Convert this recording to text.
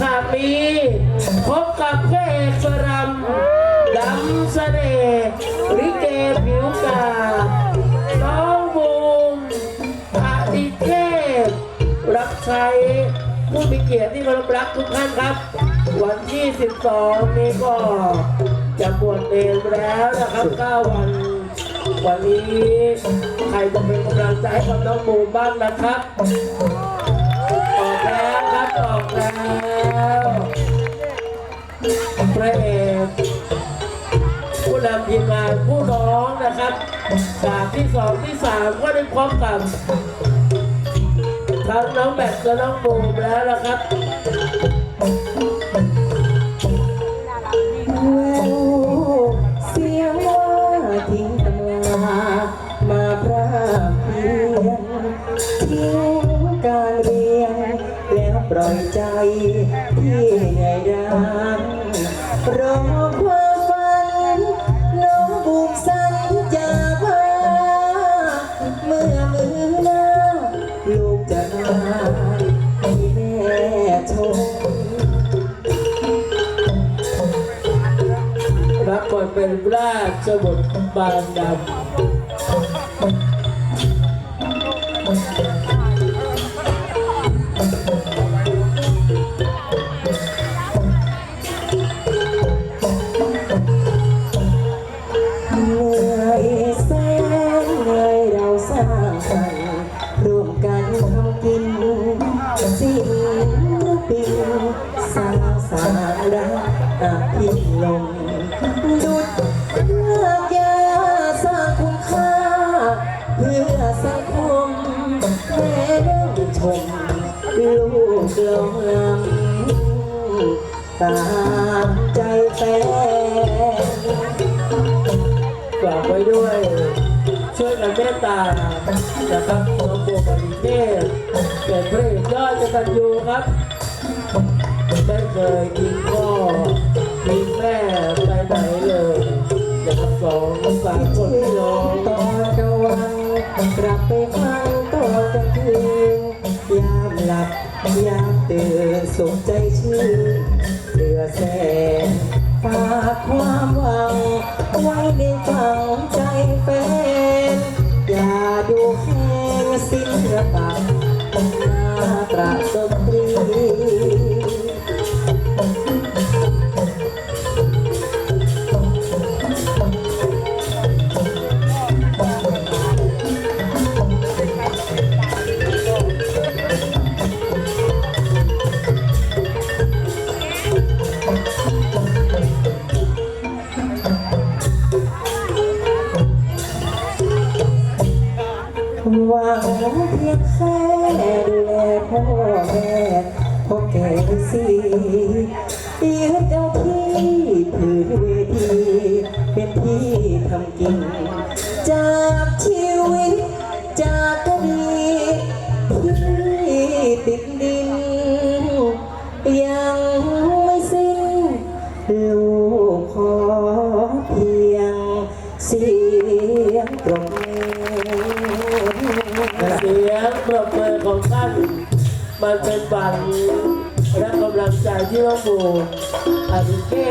ขามีพบกับพระเอกสรัมดำเสน่ห์ลิเกผิวกาน้องบูมอาดิเทพรับใช้ผู้มีเกียรติที่เคารพรักทุกท่านครับ วันที่ 12 นี้ก็จะบวชเองแล้วนะครับ 9 วัน วันนี้ใครจะเป็นกำลังใจให้กับน้องบูมบ้างนะครับ มงานผู้น้องนะครับฉากที่สองที่สามก็ได้พบกับทั้งน้องแบทและน้องบูมแล้วนะครับแววเสียงว่าทิ้งตำลามาพรากเพียงทิ้งการเรียนแล้วปล่อยใจที่เหนื่อยดานรอค ลูกจะมายให้แม่ชมรับบทเป็นราชบุตรบานดำ ร่วมกันทำกินศิลปินสร้างสารรักอาภิลมดุดเลือกยาสร้างคุณค่า เพื่อสังคมแม่นั่งชม ลูกหลงลำตามใจแฟนฝากไว้ด้วย ช่วยกันเมตตานะครับน้องโบมาริเทพเป็นพระเอกยอดกตัญญูครับไม่เคยทิ้งพ่อทิ้งแม่ไปไหนเลยนะครับสองสามคนพี่น้องตอนกลางวันกลับไปฟังตอนกลางคืนยามหลับยามตื่นสุขใจชื่นเสือแสนฝากความหวังไว้ในฝังใจ แค่ดูแลพ่อแม่พ่อแก่สียืดเอาที่ถือเวทีเป็นที่ทำกิน จากชีวิตจากคดีที่ติดดิน ยังไม่สิ้นลูกขอเพียงสี ของท่านมันเป็นฝันและกำลังใจที่น้องบูอาทิเก้